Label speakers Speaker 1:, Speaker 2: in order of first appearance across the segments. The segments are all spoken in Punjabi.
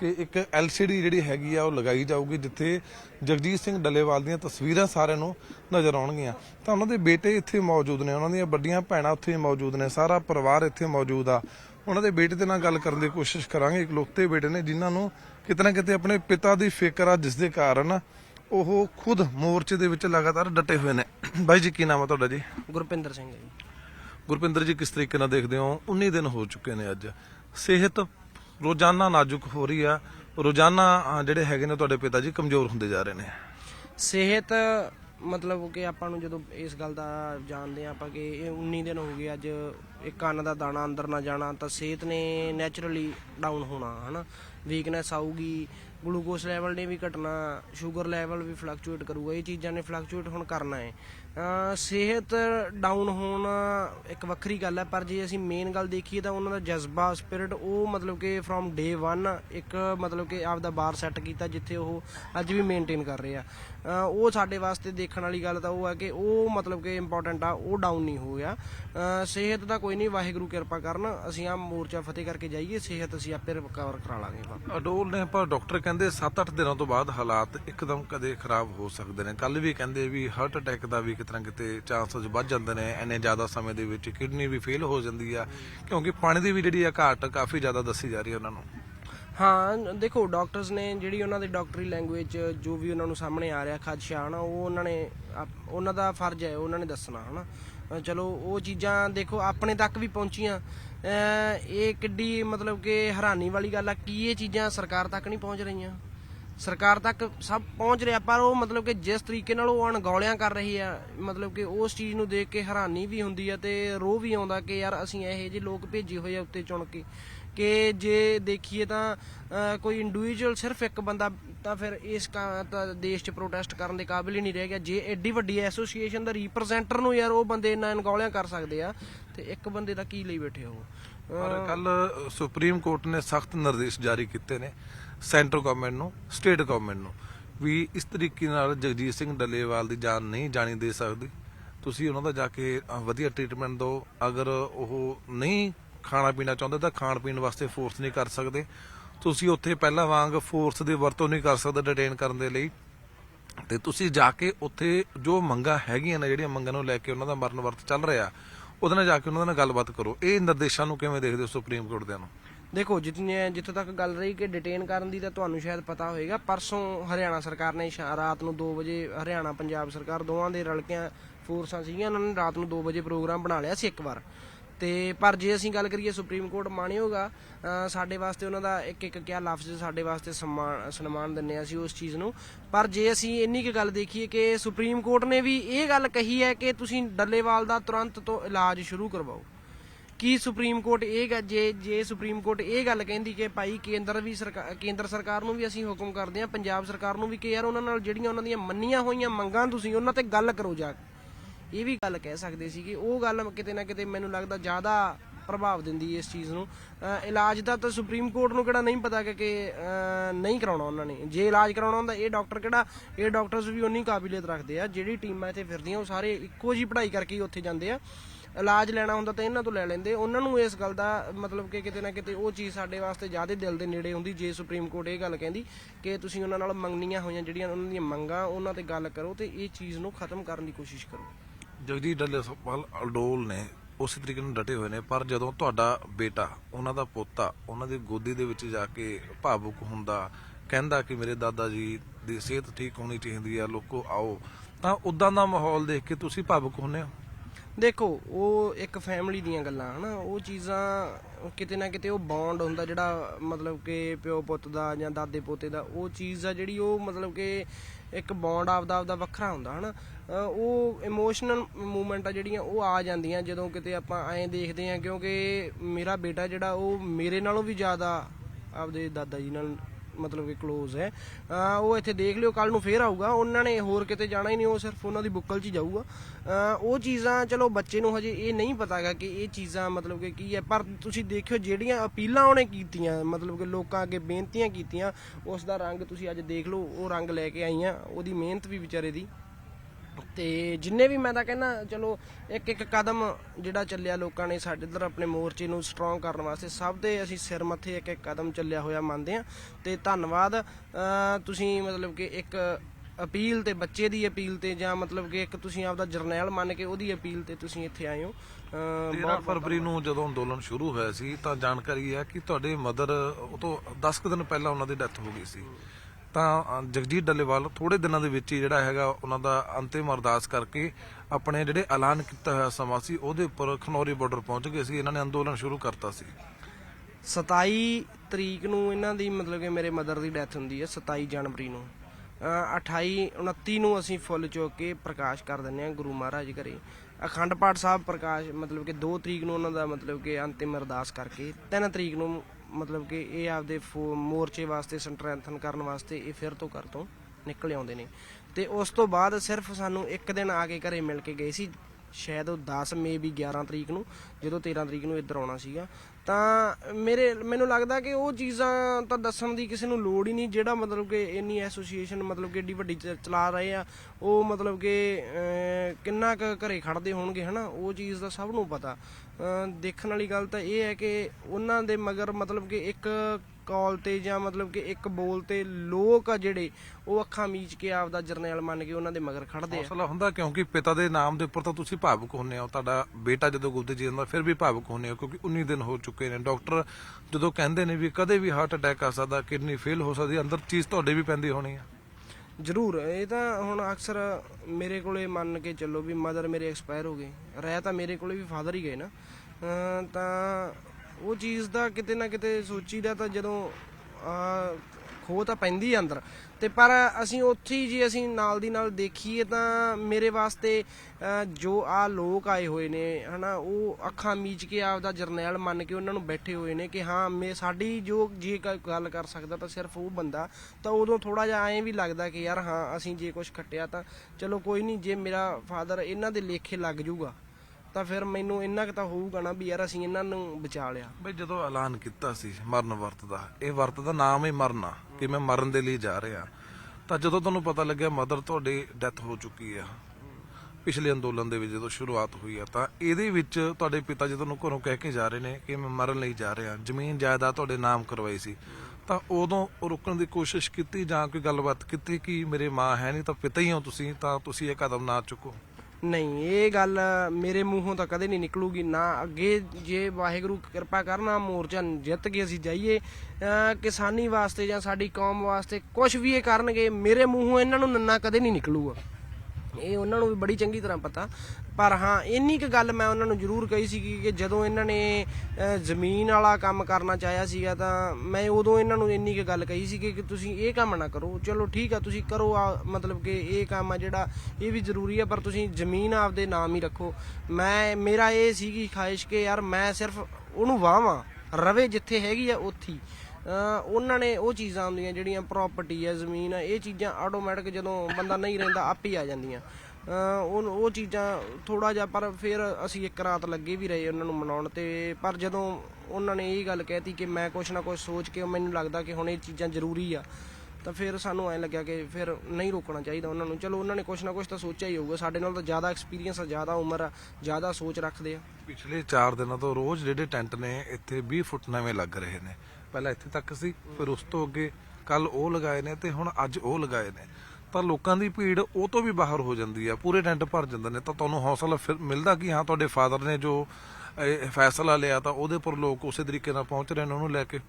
Speaker 1: ਕਿ ਇੱਕ LCD ਜਿਹੜੀ ਹੈਗੀ ਆ ਉਹ ਲਗਾਈ ਜਾਊਗੀ ਜਿੱਥੇ ਜਗਜੀਤ ਸਿੰਘ ਡੱਲੇਵਾਲ ਦੀਆਂ ਤਸਵੀਰਾਂ ਸਾਰਿਆਂ ਨੂੰ ਨਜ਼ਰ ਆਉਣਗੀਆਂ। ਤਾਂ ਉਹਨਾਂ ਦੇ ਬੇਟੇ ਇੱਥੇ ਮੌਜੂਦ ਨੇ ਉਹਨਾਂ ਦੀਆਂ ਵੱਡੀਆਂ ਭੈਣਾਂ ਉੱਥੇ ਮੌਜੂਦ ਨੇ ਸਾਰਾ ਪਰਿਵਾਰ ਇੱਥੇ ਮੌਜੂਦ ਆ। ਉਹਨਾਂ ਦੇ ਬੇਟੇ ਦੇ ਨਾਲ ਗੱਲ ਕਰਨ ਦੀ ਕੋਸ਼ਿਸ਼ ਕਰਾਂਗੇ। ਇਕਲੌਤੇ ਬੇਟੇ ਨੇ ਜਿਨ੍ਹਾਂ ਨੂੰ ਕਿਤੇ ਨਾ ਕਿਤੇ ਆਪਣੇ ਪਿਤਾ ਦੀ ਫਿਕਰ ਆ ਜਿਸ ਦੇ ਕਾਰਨ ਉਹ ਖੁਦ ਮੋਰਚੇ ਦੇ ਵਿੱਚ ਲਗਾਤਾਰ ਡਟੇ ਹੋਏ ਨੇ। ਬਾਈ ਜੀ ਕੀ ਨਾਮ ਆ ਤੁਹਾਡਾ ਜੀ?
Speaker 2: ਗੁਰਪਿੰਦਰ ਸਿੰਘ ਜੀ।
Speaker 1: ਗੁਰਪਿੰਦਰ ਜੀ ਕਿਸ ਤਰੀਕੇ ਨਾਲ ਦੇਖਦੇ ਹੋ? 19 ਦਿਨ ਹੋ ਚੁੱਕੇ ਨੇ ਅੱਜ। ਸਿਹਤ ਰੋਜ਼ਾਨਾ ਨਾਜ਼ੁਕ ਹੋ ਰਹੀ ਆ। ਰੋਜ਼ਾਨਾ ਜਿਹੜੇ ਹੈਗੇ ਨੇ ਤੁਹਾਡੇ ਪਿਤਾ ਜੀ ਕਮਜ਼ੋਰ ਹੁੰਦੇ ਜਾ ਰਹੇ ਨੇ।
Speaker 2: ਸਿਹਤ, ਮਤਲਬ ਕਿ ਆਪਾਂ ਨੂੰ ਜਦੋਂ ਇਸ ਗੱਲ ਦਾ ਜਾਣਦੇ ਆ, ਆਪਾਂ ਕਿ ਇਹ 19 ਦਿਨ ਹੋ ਗਏ, ਅੱਜ ਇੱਕ ਕੰਨ ਦਾ ਦਾਣਾ ਅੰਦਰ ਨਾ ਜਾਣਾ, ਤਾਂ ਸਿਹਤ ਨੇ ਨੇਚਰਲੀ ਡਾਊਨ ਹੋਣਾ, ਹਨਾ। ਵੀਕਨੈਸ ਆਊਗੀ ਗਲੂਕੋਸ ਲੈਵਲ ਨੇ ਵੀ ਘਟਣਾ ਸ਼ੂਗਰ ਲੈਵਲ ਵੀ ਫਲਕਚੁਏਟ ਕਰੂਗਾ, ਇਹ ਚੀਜ਼ਾਂ ਨੇ ਫਲਕਚੁਏਟ ਹੁਣ ਕਰਨਾ ਹੈ। ਸਿਹਤ ਡਾਊਨ ਹੋਣਾ ਇੱਕ ਵੱਖਰੀ ਗੱਲ ਹੈ, ਪਰ ਜੇ ਅਸੀਂ ਮੇਨ ਗੱਲ ਦੇਖੀਏ ਤਾਂ ਉਹਨਾਂ ਦਾ ਜਜ਼ਬਾ ਸਪਿਰਿਟ ਉਹ ਮਤਲਬ ਕਿ ਫਰੋਮ ਡੇ 1 ਇੱਕ ਮਤਲਬ ਕਿ ਆਪਦਾ ਬਾਰ ਸੈੱਟ ਕੀਤਾ ਜਿੱਥੇ ਉਹ ਅੱਜ ਵੀ ਮੇਨਟੇਨ ਕਰ ਰਹੇ ਆ। ਉਹ ਸਾਡੇ ਵਾਸਤੇ ਦੇਖਣ ਵਾਲੀ ਗੱਲ ਤਾਂ ਉਹ ਹੈ ਕਿ ਉਹ ਮਤਲਬ ਕਿ ਇੰਪੋਰਟੈਂਟ ਆ, ਉਹ ਡਾਊਨ ਨਹੀਂ ਹੋ ਗਿਆ। ਸਿਹਤ ਦਾ ਕੋਈ ਨਹੀਂ, ਵਾਹਿਗੁਰੂ ਕਿਰਪਾ ਕਰਨ, ਅਸੀਂ ਆ ਮੋਰਚਾ ਫਤਿਹ ਕਰਕੇ ਜਾਈਏ, ਸਿਹਤ ਅਸੀਂ ਆਪੇ ਰਿਕਵਰ ਕਰਾ ਲਾਂਗੇ
Speaker 1: ਅਡੋਲ ਨੇ ਪਰ ਡਾਕਟਰ ਕਹਿੰਦੇ 7-8 ਦਿਨਾਂ ਤੋਂ ਬਾਅਦ ਹਾਲਾਤ ਇੱਕਦਮ ਕਦੇ ਖਰਾਬ ਹੋ ਸਕਦੇ ਨੇ। ਕੱਲ ਵੀ ਕਹਿੰਦੇ ਵੀ ਹਾਰਟ ਅਟੈਕ ਦਾ ਵੀ ਕਿਤਨਾ ਕਿਤੇ ਚਾਂਸਸ ਵੱਧ ਜਾਂਦੇ ਨੇ, ਇੰਨੇ ਜ਼ਿਆਦਾ ਸਮੇਂ ਦੇ ਵਿੱਚ ਕਿਡਨੀ ਵੀ ਫੇਲ ਹੋ ਜਾਂਦੀ ਆ, ਕਿਉਂਕਿ ਪਾਣੀ ਦੀ ਵੀ ਜਿਹੜੀ ਆ ਘਾਟ ਕਾਫੀ ਜ਼ਿਆਦਾ ਦੱਸੀ ਜਾ ਰਹੀ ਹੈ ਉਹਨਾਂ ਨੂੰ।
Speaker 2: ਹਾਂ ਦੇਖੋ ਡਾਕਟਰਸ ਨੇ ਜਿਹੜੀ ਉਹਨਾਂ ਦੇ ਡਾਕਟਰੀ ਲੈਂਗੁਏਜ ਜੋ ਵੀ ਉਹਨਾਂ ਨੂੰ ਸਾਹਮਣੇ ਆ ਰਿਹਾ ਖਦਸ਼ਾ ਹਨਾ ਉਹ ਉਹਨਾਂ ਨੇ ਉਹਨਾਂ ਦਾ ਫਰਜ਼ ਹੈ, ਉਹਨਾਂ ਨੇ ਦੱਸਣਾ, ਹਨਾ? ਅਹ ਚਲੋ, ਉਹ ਚੀਜ਼ਾਂ ਦੇਖੋ, ਆਪਣੇ ਤੱਕ ਵੀ ਪਹੁੰਚੀਆਂ। ਇਹ ਕਿੱਡੀ ਮਤਲਬ ਕਿ ਹੈਰਾਨੀ ਵਾਲੀ ਗੱਲ ਆ, ਕੀ ਇਹ ਚੀਜ਼ਾਂ ਸਰਕਾਰ ਤੱਕ ਨਹੀਂ ਪਹੁੰਚ ਰਹੀਆਂ? ਸਰਕਾਰ ਤੱਕ ਸਭ ਪਹੁੰਚ ਰਿਹਾ, ਪਰ ਉਹ ਮਤਲਬ ਕਿ ਜਿਸ ਤਰੀਕੇ ਨਾਲ ਉਹ ਅਣਗੌਲਿਆਂ ਕਰ ਰਹੀ ਆ, ਮਤਲਬ ਕਿ ਉਸ ਚੀਜ਼ ਨੂੰ ਦੇਖ ਕੇ ਹੈਰਾਨੀ ਵੀ ਹੁੰਦੀ ਆ ਤੇ ਰੋਹ ਵੀ ਆਉਂਦਾ ਕਿ ਯਾਰ ਅਸੀਂ ਇਹੋ ਜਿਹੇ ਲੋਕ ਭੇਜੇ ਹੋਏ ਆ ਉੱਤੇ ਚੁਣ ਕੇ। ਕਿ ਜੇ ਦੇਖੀਏ ਤਾਂ ਕੋਈ ਇੰਡੀਵਿਜੂਅਲ ਸਿਰਫ ਇੱਕ ਬੰਦਾ ਤਾਂ ਫਿਰ ਇਸ ਦੇਸ਼ 'ਚ ਪ੍ਰੋਟੈਸਟ ਕਰਨ ਦੇ ਕਾਬਿਲ ਹੀ ਨਹੀਂ ਰਹਿ ਗਿਆ। ਜੇ ਐਡੀ ਵੱਡੀ ਐਸੋਸੀਏਸ਼ਨ ਦਾ ਰਿਪਰੈਜ਼ੈਂਟਰ ਨੂੰ ਯਾਰ ਉਹ ਬੰਦੇ ਇੰਨਾ ਅਣਗੌਲਿਆਂ ਕਰ ਸਕਦੇ ਆ, ਤੇ ਇੱਕ ਬੰਦੇ ਦਾ ਕੀ ਲਈ ਬੈਠੇ ਹੋ?
Speaker 1: ਪਰ ਕੱਲ ਸੁਪਰੀਮ ਕੋਰਟ ਨੇ ਸਖਤ ਨਿਰਦੇਸ਼ ਜਾਰੀ ਕੀਤੇ ਨੇ। ਸੈਂਟਰ ਗਵਰਨਮੈਂਟ ਨੂੰ ਸਟੇਟ ਗਵਰਨਮੈਂਟ ਨੂੰ। ਵੀ ਇਸ ਤਰੀਕੇ ਨਾਲ ਜਗਜੀਤ ਸਿੰਘ ਡੱਲੇਵਾਲ ਦੀ ਜਾਨ ਨਹੀਂ ਜਾਣੀ ਦੇ ਸਕਦੀ। ਤੁਸੀਂ ਉਹਨਾਂ ਦਾ ਜਾ ਕੇ ਵਧੀਆ ਟ੍ਰੀਟਮੈਂਟ ਦਿਓ। ਅਗਰ ਉਹ ਨਹੀਂ ਖਾਣਾ ਪੀਣਾ ਚਾਹੁੰਦੇ, ਤਾਂ ਖਾਣ ਪੀਣ ਵਾਸਤੇ ਫੋਰਸ ਨਹੀਂ ਕਰ ਸਕਦੇ। ਤੁਸੀਂ ਉੱਥੇ ਪਹਿਲਾਂ ਵਾਂਗ ਫੋਰਸ ਦੀ ਵਰਤੋਂ ਨਹੀਂ ਕਰ ਸਕਦੇ ਡਿਟੇਨ ਕਰਨ ਦੇ ਲਈ। ਤੇ ਤੁਸੀਂ ਜਾ ਕੇ ਉੱਥੇ ਜੋ ਮੰਗਾਂ ਹੈਗੀਆਂ ਨੇ, ਜਿਹੜੀਆਂ ਮੰਗਾਂ ਨੂੰ ਲੈ ਕੇ ਉਹਨਾਂ ਦਾ ਮਰਨ ਵਰਤ ਚੱਲ ਰਿਹਾ, ਉਹਦੇ ਨਾਲ ਜਾ ਕੇ ਉਹਨਾਂ ਨਾਲ ਗੱਲਬਾਤ ਕਰੋ। ਇਹ ਨਿਰਦੇਸ਼ਾਂ ਨੂੰ ਕਿਵੇਂ ਦੇਖਦੇ ਹੋ ਸੁਪਰੀਮ ਕੋਰਟ ਦੇ ਨੂੰ?
Speaker 2: ਦੇਖੋ, ਜਿਤਨੇ ਜਿੱਥੋਂ ਤੱਕ ਗੱਲ ਰਹੀ ਕਿ ਡਿਟੇਨ ਕਰਨ ਦੀ ਤਾਂ ਤੁਹਾਨੂੰ ਸ਼ਾਇਦ ਪਤਾ ਹੋਵੇਗਾ ਪਰਸੋਂ ਹਰਿਆਣਾ ਸਰਕਾਰ ਨੇ ਸ਼ਾ- ਰਾਤ ਨੂੰ 2 ਵਜੇ ਹਰਿਆਣਾ, ਪੰਜਾਬ ਸਰਕਾਰ ਦੋਵਾਂ ਦੇ ਰਲ ਕੇ ਫੋਰਸਾਂ ਸੀਗੀਆਂ, ਉਹਨਾਂ ਨੇ ਰਾਤ ਨੂੰ 2 ਵਜੇ ਪ੍ਰੋਗਰਾਮ ਬਣਾ ਲਿਆ ਸੀ ਇੱਕ ਵਾਰ। ਤੇ ਪਰ ਜੇ ਅਸੀਂ ਗੱਲ ਕਰੀਏ ਸੁਪਰੀਮ ਕੋਰਟ ਮਾਣਿਓਗਾ ਸਾਡੇ ਵਾਸਤੇ ਉਹਨਾਂ ਦਾ ਇੱਕ ਇੱਕ ਕਿਆ ਲਫ਼ਜ਼ ਸਾਡੇ ਵਾਸਤੇ ਸਨਮਾਨ ਸਨਮਾਨ ਦਿੰਨੇ ਆ ਅਸੀਂ ਉਸ ਚੀਜ਼ ਨੂੰ। ਪਰ ਜੇ ਅਸੀਂ ਇੰਨੀ ਕੁ ਗੱਲ ਦੇਖੀਏ ਕਿ ਸੁਪਰੀਮ ਕੋਰਟ ਨੇ ਵੀ ਇਹ ਗੱਲ ਕਹੀ ਹੈ ਕਿ ਤੁਸੀਂ ਡੱਲੇਵਾਲ ਦਾ ਤੁਰੰਤ ਤੋਂ ਇਲਾਜ ਸ਼ੁਰੂ ਕਰਵਾਓ। ਕੀ ਸੁਪਰੀਮ ਕੋਰਟ ਇਹ ਗ- ਜੇ ਜੇ ਸੁਪਰੀਮ ਕੋਰਟ ਇਹ ਗੱਲ ਕਹਿੰਦੀ ਕਿ ਭਾਈ ਕੇਂਦਰ ਵੀ ਸਰਕਾਰ ਕੇਂਦਰ ਸਰਕਾਰ ਨੂੰ ਵੀ ਅਸੀਂ ਹੁਕਮ ਕਰਦੇ ਹਾਂ, ਪੰਜਾਬ ਸਰਕਾਰ ਨੂੰ ਵੀ ਕਿ ਯਾਰ ਉਹਨਾਂ ਨਾਲ ਜਿਹੜੀਆਂ ਉਹਨਾਂ ਦੀਆਂ ਮੰਨੀਆਂ ਹੋਈਆਂ ਮੰਗਾਂ ਤੁਸੀਂ ਉਹਨਾਂ ਤੇ ਗੱਲ ਕਰੋ ਜਾ ਕੇ। ਇਹ ਵੀ ਗੱਲ ਕਹਿ ਸਕਦੇ ਸੀ ਕਿ ਉਹ ਗੱਲ ਕਿਤੇ ਨਾ ਕਿਤੇ ਮੈਨੂੰ ਲੱਗਦਾ ਜ਼ਿਆਦਾ ਪ੍ਰਭਾਵ ਦਿੰਦੀ ਹੈ ਇਸ ਚੀਜ਼ ਨੂੰ। ਅਹ ਇਲਾਜ ਦਾ ਤਾਂ ਸੁਪਰੀਮ ਕੋਰਟ ਨੂੰ ਕਿਹੜਾ ਨਹੀਂ ਪਤਾ ਕਿ ਕਿ, ਅਹ ਨਹੀਂ ਕਰਾਉਣਾ ਉਹਨਾਂ ਨੇ। ਜੇ ਇਲਾਜ ਕਰਾਉਣਾ ਹੁੰਦਾ, ਇਹ ਡਾਕਟਰ ਕਿਹੜਾ ਇਹ ਡਾਕਟਰਸ ਵੀ ਉਨੀ ਕਾਬਲੀਅਤ ਰੱਖਦੇ ਆ। ਜਿਹੜੀ ਟੀਮਾਂ ਇੱਥੇ ਫਿਰਦੀਆਂ, ਉਹ ਸਾਰੇ ਇੱਕੋ ਜੀ ਪੜ੍ਹਾਈ ਕਰਕੇ ਹੀ ਉੱਥੇ ਜਾਂਦੇ ਆ। ਇਲਾਜ ਲੈਣਾ ਹੁੰਦਾ ਤਾਂ ਇਹਨਾਂ ਤੋਂ ਲੈ ਲੈਂਦੇ। ਉਹਨਾਂ ਨੂੰ ਇਸ ਗੱਲ ਦਾ ਮਤਲਬ ਕਿ ਕਿਤੇ ਨਾ ਕਿਤੇ ਉਹ ਚੀਜ਼ ਸਾਡੇ ਵਾਸਤੇ ਜ਼ਿਆਦਾ ਦਿਲ ਦੇ ਨੇੜੇ ਹੁੰਦੀ ਜੇ ਸੁਪਰੀਮ ਕੋਰਟ ਇਹ ਗੱਲ ਕਹਿੰਦੀ ਕਿ ਤੁਸੀਂ ਉਹਨਾਂ ਨਾਲ ਮੰਗਣੀਆਂ ਹੋਈਆਂ ਜਿਹੜੀਆਂ ਉਹਨਾਂ ਦੀਆਂ ਮੰਗਾਂ, ਉਹਨਾਂ ਤੇ ਗੱਲ ਕਰੋ ਤੇ ਇਹ ਚੀਜ਼ ਨੂੰ ਖਤਮ ਕਰਨ ਦੀ ਕੋਸ਼ਿਸ਼ ਕਰੋ।
Speaker 1: ਜਗਜੀਤ ਡੱਲੇਵਾਲ ਅਡੋਲ ਨੇ ਉਸੇ ਤਰੀਕੇ ਨਾਲ ਡਟੇ ਹੋਏ ਨੇ, ਪਰ ਜਦੋਂ ਤੁਹਾਡਾ ਬੇਟਾ, ਉਹਨਾਂ ਦਾ ਪੋਤਾ, ਉਹਨਾਂ ਦੀ ਗੋਦੀ ਦੇ ਵਿੱਚ ਜਾ ਕੇ ਭਾਵੁਕ ਹੁੰਦਾ, ਕਹਿੰਦਾ ਕਿ ਮੇਰੇ ਦਾਦਾ ਜੀ ਦੀ ਸਿਹਤ ਠੀਕ ਹੋਣੀ ਚਾਹੀਦੀ ਆ, ਲੋਕੋ ਆਓ, ਤਾਂ ਉਦਾਂ ਦਾ ਮਾਹੌਲ ਦੇਖ ਕੇ ਤੁਸੀਂ ਭਾਵੁਕ ਹੁੰਨੇ ਹੋ?
Speaker 2: ਦੇਖੋ, ਉਹ ਇੱਕ ਫੈਮਿਲੀ ਦੀਆਂ ਗੱਲਾਂ, ਹਨਾ। ਉਹ ਚੀਜ਼ਾਂ ਕਿਤੇ ਨਾ ਕਿਤੇ ਉਹ ਬੌਂਡ ਹੁੰਦਾ, ਜਿਹੜਾ ਮਤਲਬ ਕਿ ਪਿਓ ਪੁੱਤ ਦਾ ਜਾਂ ਦਾਦੇ ਪੋਤੇ ਦਾ, ਉਹ ਚੀਜ਼ ਆ ਜਿਹੜੀ ਉਹ ਮਤਲਬ ਕਿ ਇੱਕ ਬੌਂਡ ਆਪਦਾ ਆਪਦਾ ਵੱਖਰਾ ਹੁੰਦਾ, ਹਨਾ। ਅਹ ਉਹ ਇਮੋਸ਼ਨਲ ਮੂਵਮੈਂਟ ਆ ਜਿਹੜੀਆਂ, ਉਹ ਆ ਜਾਂਦੀਆਂ ਜਦੋਂ ਕਿਤੇ ਆਪਾਂ ਐਂ ਦੇਖਦੇ ਆ ਕਿਉਂਕਿ ਮੇਰਾ ਬੇਟਾ ਜਿਹੜਾ, ਉਹ ਮੇਰੇ ਨਾਲੋਂ ਵੀ ਜ਼ਿਆਦਾ ਆਪਦੇ ਦਾਦਾ ਜੀ ਨਾਲ ਮਤਲਬ ਕਿ ক্লোਜ਼ ਹੈ। ਉਹ ਇੱਥੇ ਦੇਖ ਲਿਓ ਕੱਲ ਨੂੰ ਫੇਰ ਆਊਗਾ। ਉਹਨਾਂ ਨੇ ਹੋਰ ਕਿਤੇ ਜਾਣਾ ਹੀ ਨਹੀਂ, ਉਹ ਸਿਰਫ ਉਹਨਾਂ ਦੀ ਬੁੱਕਲ 'ਚ ਹੀ ਜਾਊਗਾ। ਉਹ ਚੀਜ਼ਾਂ, ਚਲੋ ਬੱਚੇ ਨੂੰ ਹਜੇ ਇਹ ਨਹੀਂ ਪਤਾਗਾ ਕਿ ਇਹ ਚੀਜ਼ਾਂ ਮਤਲਬ ਕਿ ਕੀ ਹੈ, ਪਰ ਤੁਸੀਂ ਦੇਖਿਓ ਜਿਹੜੀਆਂ ਅਪੀਲਾਂ ਉਹਨੇ ਕੀਤੀਆਂ, ਮਤਲਬ ਕਿ ਲੋਕਾਂ ਅੱਗੇ ਬੇਨਤੀਆਂ ਕੀਤੀਆਂ, ਉਸ ਦਾ ਰੰਗ ਤੁਸੀਂ ਅੱਜ ਦੇਖ ਲਓ, ਉਹ ਰੰਗ ਲੈ ਕੇ ਆਈਆਂ, ਉਹਦੀ ਮਿਹਨਤ ਵੀ ਵਿਚਾਰੇ ਦੀ। ਤੇ ਜਿੰਨੇ ਵੀ ਮੈਂ ਤਾਂ ਕਹਿੰਦਾ ਚਲੋ ਇੱਕ ਇੱਕ ਕਦਮ ਜਿਹੜਾ ਚੱਲਿਆ ਲੋਕਾਂ ਨੇ ਸਾਡੇ ਇਧਰ ਆਪਣੇ ਮੋਰਚੇ ਨੂੰ ਸਟਰੋਂਗ ਕਰਨ ਵਾਸਤੇ ਸਭ ਦੇ ਅਸੀਂ ਸਿਰ ਮੱਥੇ ਇੱਕ ਇੱਕ ਕਦਮ ਚੱਲਿਆ ਹੋਇਆ ਮੰਨਦੇ ਆ ਤੇ ਧੰਨਵਾਦ ਤੁਸੀਂ ਮਤਲਬ ਕਿ ਇੱਕ ਅਪੀਲ ਤੇ ਬੱਚੇ ਦੀ ਅਪੀਲ ਤੇ ਜਾਂ ਮਤਲਬ ਕਿ ਇੱਕ ਤੁਸੀਂ ਆਪਦਾ ਜਰਨੈਲ ਮੰਨ ਕੇ ਉਹਦੀ ਅਪੀਲ ਤੇ ਤੁਸੀਂ ਇੱਥੇ ਆਏ ਹੋ। ਅਹ
Speaker 1: 13 ਫਰਵਰੀ ਨੂੰ ਜਦੋਂ ਅੰਦੋਲਨ ਸ਼ੁਰੂ ਹੋਇਆ ਸੀ ਤਾਂ ਜਾਣਕਾਰੀ ਹੈ ਕਿ ਤੁਹਾਡੇ ਮਦਰ ਉਹ ਤੋਂ 10 ਕੁ ਦਿਨ ਪਹਿਲਾਂ ਉਹਨਾਂ ਦੀ ਡੈਥ ਹੋ ਗਈ ਸੀ। ਤਾਂ ਜਗਜੀਤ ਡੱਲੇਵਾਲ ਥੋੜੇ ਦਿਨਾਂ ਦੇ ਵਿੱਚ ਹੀ ਜਿਹੜਾ ਹੈਗਾ ਉਹਨਾਂ ਦਾ ਅੰਤਿਮ ਅਰਦਾਸ ਕਰਕੇ ਆਪਣੇ ਜਿਹੜੇ ਐਲਾਨ ਕੀਤਾ ਹੋਇਆ ਸਮਾਂ ਸੀ, ਉਹਦੇ ਉੱਪਰ ਖਨੌਰੀ ਬਾਰਡਰ ਪਹੁੰਚ ਗਏ ਸੀ। ਇਹਨਾਂ ਨੇ ਅੰਦੋਲਨ ਸ਼ੁਰੂ ਕਰਤਾ ਸੀ।
Speaker 2: 27 ਤਰੀਕ ਨੂੰ ਇਹਨਾਂ ਦੀ ਮਤਲਬ ਕਿ ਮੇਰੇ ਮਦਰ ਦੀ ਡੈਥ ਹੁੰਦੀ ਹੈ 27 ਜਨਵਰੀ ਨੂੰ। ਅਹ 28 29 ਨੂੰ ਅਸੀਂ ਫੁੱਲ ਚੁੱਕ ਕੇ ਪ੍ਰਕਾਸ਼ ਕਰ ਦਿੰਦੇ ਹਾਂ ਗੁਰੂ ਮਹਾਰਾਜ ਘਰੇ। ਅਖੰਡ ਪਾਠ ਸਾਹਿਬ ਪ੍ਰਕਾਸ਼ ਮਤਲਬ ਕਿ 2 ਤਰੀਕ ਨੂੰ ਉਹਨਾਂ ਦਾ ਮਤਲਬ ਕਿ ਅੰਤਿਮ ਅਰਦਾਸ ਕਰਕੇ 3 ਤਰੀਕ ਨੂੰ ਮਤਲਬ ਕਿ ਇਹ ਆਪਦੇ ਫੋ- ਮੋਰਚੇ ਵਾਸਤੇ, ਸਟਰੈਂਥਨ ਕਰਨ ਵਾਸਤੇ ਇਹ ਫਿਰ ਤੋਂ ਘਰ ਤੋਂ ਨਿਕਲ ਆਉਂਦੇ ਨੇ। ਤੇ ਉਸ ਤੋਂ ਬਾਅਦ ਸਿਰਫ ਸਾਨੂੰ ਇੱਕ ਦਿਨ ਆ ਕੇ ਘਰੇ ਮਿਲ ਕੇ ਗਏ ਸੀ, ਸ਼ਾਇਦ ਉਹ 10 ਮਈ ਵੀ 11 ਤਰੀਕ ਨੂੰ, ਜਦੋਂ 13 ਤਰੀਕ ਨੂੰ ਇੱਧਰ ਆਉਣਾ ਸੀਗਾ। ਤਾਂ ਮੇਰੇ, ਮੈਨੂੰ ਲੱਗਦਾ ਕਿ ਉਹ ਚੀਜ਼ਾਂ ਤਾਂ ਦੱਸਣ ਦੀ ਕਿਸੇ ਨੂੰ ਲੋੜ ਹੀ ਨਹੀਂ, ਜਿਹੜਾ ਮਤਲਬ ਕਿ ਇੰਨੀ ਐਸੋਸੀਏਸ਼ਨ ਮਤਲਬ ਕਿ ਏਡੀ ਵੱਡੀ ਚ- ਚਲਾ ਰਹੇ ਆ, ਉਹ ਮਤਲਬ ਕਿ ਕਿੰਨਾ ਕੁ ਘਰੇ ਖੜਦੇ ਹੋਣਗੇ, ਹਨਾ? ਉਹ ਚੀਜ਼ ਦਾ ਸਭ ਨੂੰ ਪਤਾ। ਦੇਖਣ ਵਾਲੀ ਗੱਲ ਤਾਂ ਇਹ ਹੈ ਕਿ ਉਹਨਾਂ ਦੇ ਮਗਰ ਮਤਲਬ ਕਿ ਇੱਕ ਕਾਲ ਤੇ ਜਾਂ ਮਤਲਬ ਕਿ ਇੱਕ ਬੋਲ ਤੇ ਲੋਕ ਆ ਜਿਹੜੇ, ਉਹ ਅੱਖਾਂ ਮੀਚ ਕੇ ਆਪਦਾ ਜਰਨੈਲ ਮੰਨ ਕੇ ਉਹਨਾਂ ਦੇ ਮਗਰ ਖੜਦੇ ਆ।
Speaker 1: ਹੌਸਲਾ ਹੁੰਦਾ ਕਿਉਂਕਿ ਪਿਤਾ ਦੇ ਨਾਮ ਦੇ ਉੱਪਰ ਤਾਂ ਤੁਸੀਂ ਭਾਵੁਕ ਹੁੰਨੇ ਹੋ। ਤੁਹਾਡਾ ਬੇਟਾ ਜਦੋਂ ਗੁਰਦੇ ਜੀ ਜਾਂਦਾ, ਫਿਰ ਵੀ ਭਾਵੁਕ ਹੁੰਨੇ ਹੋ ਕਿਉਂਕਿ 19 ਦਿਨ ਹੋ ਚੁੱਕੇ ਨੇ। ਡਾਕਟਰ ਜਦੋਂ ਕਹਿੰਦੇ ਨੇ ਵੀ ਕਦੇ ਵੀ ਹਾਰਟ ਅਟੈਕ ਆ ਸਕਦਾ, ਕਿਡਨੀ ਫੇਲ ਹੋ ਸਕਦੀ, ਅੰਦਰ ਚੀਜ਼ ਤੁਹਾਡੇ ਵੀ ਪੈਂਦੀ ਹੋਣੀ ਆ।
Speaker 2: ਜ਼ਰੂਰ ਇਹ ਤਾਂ ਹੁਣ ਅਕਸਰ ਮੇਰੇ ਕੋਲੇ ਮੰਨ ਕੇ ਚੱਲੋ ਵੀ ਮਦਰ ਮੇਰੇ ਐਕਸਪਾਇਰ ਹੋ ਗਏ। ਰਹਿ ਤਾਂ ਮੇਰੇ ਕੋਲੇ ਵੀ ਫਾਦਰ ਹੀ ਗਏ ਨਾ। ਅਮ ਤਾਂ ਉਹ ਚੀਜ਼ ਦਾ ਕਿਤੇ ਨਾ ਕਿਤੇ ਸੋਚੀਦਾ ਤਾਂ ਜਦੋਂ ਅਹ, ਖੋਹ ਤਾਂ ਪੈਂਦੀ ਆ ਅੰਦਰ। ਤੇ ਪਰ ਅਸੀਂ ਉੱਥੇ ਹੀ ਜੇ ਅਸੀਂ ਨਾਲ ਦੀ ਨਾਲ ਦੇਖੀਏ ਤਾਂ ਮੇਰੇ ਵਾਸਤੇ ਜੋ ਆ ਲੋਕ ਆਏ ਹੋਏ ਨੇ, ਹਨਾ, ਉਹ ਅੱਖਾਂ ਮੀਚ ਕੇ ਆਪਦਾ ਜਰਨੈਲ ਮੰਨ ਕੇ ਉਹਨਾਂ ਨੂੰ ਬੈਠੇ ਹੋਏ ਨੇ ਕਿ ਹਾਂ, ਮੇ, ਸਾਡੀ ਜੋ ਜੇ ਗੱਲ ਕਰ ਸਕਦਾ ਤਾਂ ਸਿਰਫ ਉਹ ਬੰਦਾ, ਤਾਂ ਉਦੋਂ ਥੋੜਾ ਜਿਹਾ ਐਂ ਵੀ ਲੱਗਦਾ ਕਿ ਯਾਰ ਹਾਂ, ਅਸੀਂ ਜੇ ਕੁਝ ਖੱਟਿਆ ਤਾਂ ਚਲੋ ਕੋਈ ਨਹੀਂ, ਜੇ ਮੇਰਾ ਫਾਦਰ ਇਹਨਾਂ ਦੇ ਲੇਖੇ ਲੱਗ ਜਾਊਗਾ, ਤਾਂ ਫਿਰ ਮੈਨੂੰ ਇੰਨਾ ਕੁ ਤਾਂ ਹੋਊਗਾ ਨਾ ਵੀ ਯਾਰ ਅਸੀਂ ਇਹਨਾਂ ਨੂੰ ਬਚਾ ਲਿਆ।
Speaker 1: ਬਈ ਜਦੋਂ ਐਲਾਨ ਕੀਤਾ ਸੀ ਮਰਨ ਵਰਤ ਦਾ, ਇਹ ਵਰਤ ਦਾ ਨਾਮ ਹੀ ਮਰਨਾ। ਕਿ ਮੈਂ ਮਰਨ ਦੇ ਲਈ ਜਾ ਰਿਹਾ। ਤਾਂ ਜਦੋਂ ਤੁਹਾਨੂੰ ਪਤਾ ਲੱਗਿਆ ਮਦਰ ਤੁਹਾਡੀ ਡੈਥ ਹੋ ਚੁੱਕੀ ਆ, ਪਿਛਲੇ ਅੰਦੋਲਨ ਦੇ ਵਿੱਚ ਜਦੋਂ ਸ਼ੁਰੂਆਤ ਹੋਈ ਆ, ਤਾਂ ਇਹਦੇ ਵਿੱਚ ਤੁਹਾਡੇ ਪਿਤਾ ਜੀ ਤੁਹਾਨੂੰ ਘਰੋਂ ਕਹਿ ਕੇ ਜਾ ਰਹੇ ਨੇ ਕਿ ਮੈਂ ਮਰਨ ਲਈ ਜਾ ਰਿਹਾ। ਜ਼ਮੀਨ ਜਾਇਦਾਦ ਤੁਹਾਡੇ ਨਾਮ ਕਰਵਾਈ ਸੀ। ਤਾਂ ਉਦੋਂ ਉਹ ਰੁਕਣ ਦੀ ਕੋਸ਼ਿਸ਼ ਕੀਤੀ ਜਾਂ ਕੋਈ ਗੱਲਬਾਤ ਕੀਤੀ ਕਿ ਮੇਰੇ ਮਾਂ ਹੈ ਨਹੀਂ ਤਾਂ ਪਿਤਾ ਹੀ ਹੋ ਤੁਸੀਂ, ਤਾਂ ਤੁਸੀਂ ਇਹ ਕਦਮ ਨਾ ਚੁੱਕੋ।
Speaker 2: ਨਹੀਂ, ਇਹ ਗੱਲ ਮੇਰੇ ਮੂੰਹੋਂ ਤਾਂ ਕਦੇ ਨਹੀਂ ਨਿਕਲੂਗੀ। ਨਾ ਅੱਗੇ ਜੇ ਵਾਹਿਗੁਰੂ ਕਿਰਪਾ ਕਰਨਾ ਮੋਰਚਾ ਜਿੱਤ ਕੇ ਅਸੀਂ ਜਾਈਏ ਕਿਸਾਨੀ ਵਾਸਤੇ ਜਾਂ ਸਾਡੀ ਕੌਮ ਵਾਸਤੇ ਕੁਝ ਵੀ ਇਹ ਕਰਨਗੇ, ਮੇਰੇ ਮੂੰਹੋਂ ਇਹਨਾਂ ਨੂੰ ਨੰਨਾ ਕਦੇ ਨਹੀਂ ਨਿਕਲੂਗਾ। ਇਹ ਉਹਨਾਂ ਨੂੰ ਵੀ ਬੜੀ ਚੰਗੀ ਤਰ੍ਹਾਂ ਪਤਾ। ਪਰ ਹਾਂ, ਇੰਨੀ ਕੁ ਗੱਲ ਮੈਂ ਉਹਨਾਂ ਨੂੰ ਜ਼ਰੂਰ ਕਹੀ ਸੀ ਕਿ ਜਦੋਂ ਇਹਨਾਂ ਨੇ ਜ਼ਮੀਨ ਵਾਲਾ ਕੰਮ ਕਰਨਾ ਚਾਹਿਆ ਸੀਗਾ ਤਾਂ ਮੈਂ ਉਦੋਂ ਇਹਨਾਂ ਨੂੰ ਇੰਨੀ ਕੁ ਗੱਲ ਕਹੀ ਸੀ ਕਿ ਤੁਸੀਂ ਇਹ ਕੰਮ ਨਾ ਕਰੋ। ਚਲੋ ਠੀਕ ਆ, ਤੁਸੀਂ ਕਰੋ ਆ, ਮਤਲਬ ਕਿ ਇਹ ਕੰਮ ਆ ਜਿਹੜਾ ਇਹ ਵੀ ਜ਼ਰੂਰੀ ਆ, ਪਰ ਤੁਸੀਂ ਜ਼ਮੀਨ ਆਪਦੇ ਨਾਮ ਹੀ ਰੱਖੋ। ਮੈਂ, ਮੇਰਾ ਇਹ ਸੀਗੀ ਖਾਹਿਸ਼ ਕਿ ਯਾਰ ਮੈਂ ਸਿਰਫ ਉਹਨੂੰ ਵਾਹਵਾਂ, ਰਵੇ ਜਿੱਥੇ ਹੈਗੀ ਆ, ਉੱਥੇ ਉਹਨਾਂ ਨੇ ਉਹ ਚੀਜ਼ਾਂ ਆਉਂਦੀਆਂ ਜਿਹੜੀਆਂ ਪ੍ਰਾਪਰਟੀ ਹੈ ਜ਼ਮੀਨ ਹੈ ਇਹ ਚੀਜ਼ਾਂ ਆਟੋਮੈਟਿਕ ਜਦੋਂ ਬੰਦਾ ਨਹੀਂ ਰਹਿੰਦਾ, ਆਪ ਹੀ ਆ ਜਾਂਦੀਆਂ। ਉਹ ਉਹ ਚੀਜ਼ਾਂ ਥੋੜਾ ਜਿਹਾ, ਪਰ ਫਿਰ ਅਸੀਂ ਇੱਕ ਰਾਤ ਲੱਗੇ ਵੀ ਰਹੇ ਉਹਨਾਂ ਨੂੰ ਮਨਾਉਣ ਤੇ, ਪਰ ਜਦੋਂ ਉਹਨਾਂ ਨੇ ਇਹ ਗੱਲ ਕਹਿਤੀ ਕਿ ਮੈਂ ਕੁਛ ਨਾ ਕੁਛ ਸੋਚ ਕੇ ਮੈਨੂੰ ਲੱਗਦਾ ਕਿ ਹੁਣ ਇਹ ਚੀਜ਼ਾਂ ਜ਼ਰੂਰੀ ਆ, ਤਾਂ ਫਿਰ ਸਾਨੂੰ ਐ ਲੱਗਿਆ ਕਿ ਫਿਰ ਨਹੀਂ ਰੋਕਣਾ ਚਾਹੀਦਾ ਉਹਨਾਂ ਨੂੰ। ਚਲੋ, ਉਹਨਾਂ ਨੇ ਕੁਛ ਨਾ ਕੁਛ ਤਾਂ ਸੋਚਿਆ ਹੀ ਹੋਊਗਾ, ਸਾਡੇ ਨਾਲ ਤਾਂ ਜ਼ਿਆਦਾ ਐਕਸਪੀਰੀਅੰਸ ਆ, ਜ਼ਿਆਦਾ ਉਮਰ ਆ, ਜ਼ਿਆਦਾ ਸੋਚ ਰੱਖਦੇ ਆ।
Speaker 1: ਪਿਛਲੇ 4 ਦਿਨਾਂ ਤੋਂ ਰੋਜ਼ ਜਿਹੜੇ ਟੈਂਟ ਨੇ, ਇੱਥੇ 20 ਫੁੱਟ ਨਵੇਂ ਲੱਗ ਰਹੇ ਨੇ। ਪਹਿਲਾਂ ਇੱਥੇ ਤੱਕ ਸੀ, ਫਿਰ ਉਸ ਤੋਂ ਅੱਗੇ ਕੱਲ ਉਹ ਲਗਾਏ ਨੇ ਤੇ ਹੁਣ ਅੱਜ ਉਹ ਲਗਾਏ ਨੇ। ਤਾਂ ਲੋਕਾਂ ਦੀ ਭੀੜ ਉਹ ਤੋਂ ਵੀ ਬਾਹਰ ਹੋ ਜਾਂਦੀ ਆ, ਪੂਰੇ ਟੈਂਟ ਭਰ ਜਾਂਦੇ ਨੇ। ਤਾਂ ਤੁਹਾਨੂੰ ਹੌਸਲਾ ਫਿਰ ਮਿਲਦਾ ਕਿ ਹਾਂ, ਤੁਹਾਡੇ ਫਾਦਰ ਨੇ ਜੋ ਫੈਸਲਾ ਲਿਆ ਤਾਂ ਉਹਦੇ ਪਰ ਲੋਕ ਉਸੇ ਤਰੀਕੇ ਨਾਲ ਪਹੁੰਚ ਰਹੇ ਨੇ ਉਹਨੂੰ ਲੈ ਕੇ।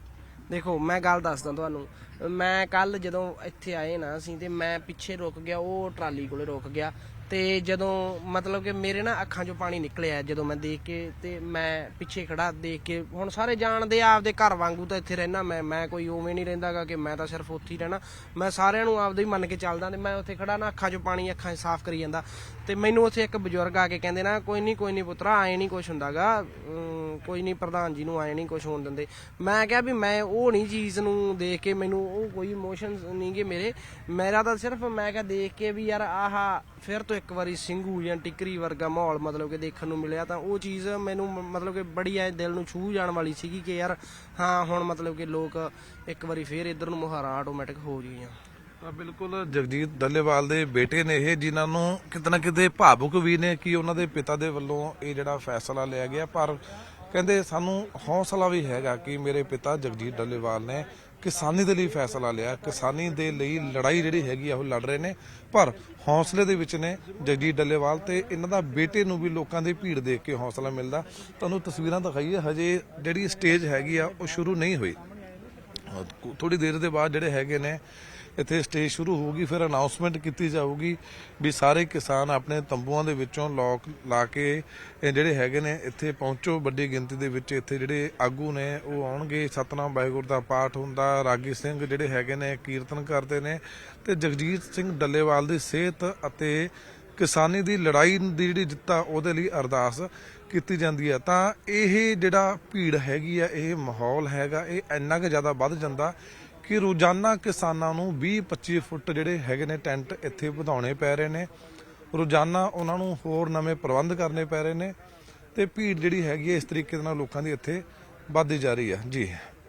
Speaker 2: ਦੇਖੋ, ਮੈਂ ਗੱਲ ਦੱਸਦਾ ਤੁਹਾਨੂੰ। ਮੈਂ ਕੱਲ ਜਦੋਂ ਇੱਥੇ ਆਏ ਨਾ ਅਸੀਂ ਤੇ ਮੈਂ ਪਿੱਛੇ ਰੁਕ ਗਿਆ, ਉਹ ਟਰਾਲੀ ਕੋਲੇ ਰੁਕ ਗਿਆ। ਤੇ ਜਦੋਂ ਮਤਲਬ ਕਿ ਮੇਰੇ ਨਾ ਅੱਖਾਂ 'ਚੋਂ ਪਾਣੀ ਨਿਕਲਿਆ ਜਦੋਂ ਮੈਂ ਦੇਖ ਕੇ ਤੇ ਮੈਂ ਪਿੱਛੇ ਖੜਾ ਦੇਖ ਕੇ ਹੁਣ ਸਾਰੇ ਜਾਣਦੇ ਆ ਆਪਦੇ ਘਰ ਵਾਂਗੂ ਤਾਂ ਇੱਥੇ ਰਹਿਣਾ ਮੈਂ ਮੈਂ ਕੋਈ ਉਵੇਂ ਨਹੀਂ ਰਹਿੰਦਾਗਾ ਕਿ ਮੈਂ ਤਾਂ ਸਿਰਫ ਉੱਥੇ ਹੀ ਰਹਿਣਾ। ਮੈਂ ਸਾਰਿਆਂ ਨੂੰ ਆਪਦੇ ਹੀ ਮੰਨ ਕੇ ਚੱਲਦਾ ਤੇ ਮੈਂ ਉੱਥੇ ਖੜਾ ਨਾ ਅੱਖਾਂ 'ਚੋਂ ਪਾਣੀ ਅੱਖਾਂ 'ਚ ਸਾਫ਼ ਕਰੀ ਜਾਂਦਾ। ਤੇ ਮੈਨੂੰ ਉੱਥੇ ਇੱਕ ਬਜ਼ੁਰਗ ਆ ਕੇ ਕਹਿੰਦੇ ਨਾ ਕੋਈ ਨਹੀਂ ਕੋਈ ਨਹੀਂ ਪੁੱਤਰਾ ਆਏ ਨਹੀਂ ਕੁਝ ਹੁੰਦਾਗਾ। ਅਮ, ਕੋਈ ਨਹੀਂ ਪ੍ਰਧਾਨ ਜੀ ਨੂੰ ਆਏ ਨਹੀਂ ਕੁਝ ਹੋਣ ਦਿੰਦੇ। ਮੈਂ ਕਿਹਾ ਵੀ ਮੈਂ ਉਹ ਨਹੀਂ ਚੀਜ਼ ਨੂੰ ਦੇਖ ਕੇ ਮੈਨੂੰ ਉਹ ਕੋਈ ਇਮੋਸ਼ਨਸ ਨਹੀਂਗੇ ਮੇਰੇ। ਮੇਰਾ ਤਾਂ ਸਿਰਫ ਮੈਂ ਕਿਹਾ ਦੇਖ ਕੇ ਵੀ ਯਾਰ ਆਹਾ ਫਿਰ ਤੋਂ ਇੱਕ ਵਾਰੀ ਸਿੰਘੂ ਜਾਂ ਟਿਕਰੀ ਵਰਗਾ ਮਾਹੌਲ ਮਤਲਬ ਕਿ ਦੇਖਣ ਨੂੰ ਮਿਲਿਆ ਤਾਂ ਉਹ ਚੀਜ਼ ਮੈਨੂੰ ਮ- ਮਤਲਬ ਕਿ ਬੜੀ ਐ ਦਿਲ ਨੂੰ ਛੂਹ ਜਾਣ ਵਾਲੀ ਸੀਗੀ ਕਿ ਯਾਰ ਹਾਂ, ਹੁਣ ਮਤਲਬ ਕਿ ਲੋਕ ਇੱਕ ਵਾਰੀ ਫੇਰ ਇਧਰ ਨੂੰ ਮੁਹਾਰਾ ਆਟੋਮੈਟਿਕ ਹੋ ਗਈਆਂ
Speaker 1: ਤਾਂ ਬਿਲਕੁਲ ਜਗਜੀਤ ਡੱਲੇਵਾਲ ਦੇ ਬੇਟੇ ਨੇ ਇਹ, ਜਿਨ੍ਹਾਂ ਨੂੰ ਕਿਤੇ ਨਾ ਕਿਤੇ ਭਾਵੁਕ ਵੀ ਨੇ ਕਿ ਉਹਨਾਂ ਦੇ ਪਿਤਾ ਦੇ ਵੱਲੋਂ ਇਹ ਜਿਹੜਾ ਫੈਸਲਾ ਲਿਆ ਗਿਆ, ਪਰ ਕਹਿੰਦੇ ਸਾਨੂੰ ਹੌਸਲਾ ਵੀ ਹੈਗਾ ਕਿ ਮੇਰੇ ਪਿਤਾ ਜਗਜੀਤ ਡੱਲੇਵਾਲ ਨੇ ਕਿਸਾਨੀ ਦੇ ਲਈ ਫੈਸਲਾ ਲਿਆ। ਕਿਸਾਨੀ ਦੇ ਲਈ ਲੜਾਈ ਜਿਹੜੀ ਹੈਗੀ ਆ, ਉਹ ਲੜ ਰਹੇ ਨੇ। ਪਰ ਹੌਸਲੇ ਦੇ ਵਿੱਚ ਨੇ ਜਗਜੀਤ ਡੱਲੇਵਾਲ ਤੇ ਇਹਨਾਂ ਦਾ ਬੇਟੇ ਨੂੰ ਵੀ ਲੋਕਾਂ ਦੀ ਭੀੜ ਦੇਖ ਕੇ ਹੌਸਲਾ ਮਿਲਦਾ। ਤੁਹਾਨੂੰ ਤਸਵੀਰਾਂ ਦਿਖਾਈਏ, ਹਜੇ ਜਿਹੜੀ ਸਟੇਜ ਹੈਗੀ ਆ, ਉਹ ਸ਼ੁਰੂ ਨਹੀਂ ਹੋਈ। ਥੋੜੀ ਦੇਰ ਦੇ ਬਾਅਦ ਜਿਹੜੇ ਹੈਗੇ ਨੇ ਇੱਥੇ ਸਟੇਜ ਸ਼ੁਰੂ ਹੋਊਗੀ, ਫਿਰ ਅਨਾਉਂਸਮੈਂਟ ਕੀਤੀ ਜਾਊਗੀ ਵੀ ਸਾਰੇ ਕਿਸਾਨ ਆਪਣੇ ਤੰਬੂਆਂ ਦੇ ਵਿੱਚੋਂ ਲੋਕ ਲਾ ਕੇ ਜਿਹੜੇ ਹੈਗੇ ਨੇ, ਇੱਥੇ ਪਹੁੰਚੋ। ਵੱਡੀ ਗਿਣਤੀ ਦੇ ਵਿੱਚ ਇੱਥੇ ਜਿਹੜੇ ਆਗੂ ਨੇ, ਉਹ ਆਉਣਗੇ। ਸਤਨਾਮ ਵਾਹਿਗੁਰੂ ਦਾ ਪਾਠ ਹੁੰਦਾ, ਰਾਗੀ ਸਿੰਘ ਜਿਹੜੇ ਹੈਗੇ ਨੇ, ਕੀਰਤਨ ਕਰਦੇ ਨੇ ਤੇ ਜਗਜੀਤ ਸਿੰਘ ਡੱਲੇਵਾਲ ਦੀ ਸਿਹਤ ਅਤੇ ਕਿਸਾਨੀ ਦੀ ਲੜਾਈ ਦੀ ਜਿਹੜੀ ਜਿੱਤਾ, ਉਹਦੇ ਲਈ ਅਰਦਾਸ ਕੀਤੀ ਜਾਂਦੀ ਹੈ ਤਾਂ ਇਹ ਜਿਹੜਾ ਭੀੜ ਹੈਗੀ ਆ, ਇਹ ਮਾਹੌਲ ਹੈਗਾ, ਇਹ ਇੰਨਾ ਕੁ ਜ਼ਿਆਦਾ ਵੱਧ ਜਾਂਦਾ ਕਿ ਰੋਜ਼ਾਨਾ ਕਿਸਾਨਾਂ ਨੂੰ 20-25 ਫੁੱਟ ਜਿਹੜੇ ਹੈਗੇ ਨੇ ਟੈਂਟ ਇੱਥੇ ਵਧਾਉਣੇ ਪੈ ਰਹੇ ਨੇ। ਰੋਜ਼ਾਨਾ ਉਹਨਾਂ ਨੂੰ ਹੋਰ ਨਵੇਂ ਪ੍ਰਬੰਧ ਕਰਨੇ ਪੈ ਰਹੇ ਨੇ ਤੇ ਭੀੜ ਜਿਹੜੀ ਹੈਗੀ ਹੈ ਇਸ ਤਰੀਕੇ ਦੇ ਨਾਲ ਲੋਕਾਂ ਦੀ ਇੱਥੇ ਵੱਧਦੀ ਜਾ ਰਹੀ ਹੈ। ਜੀ।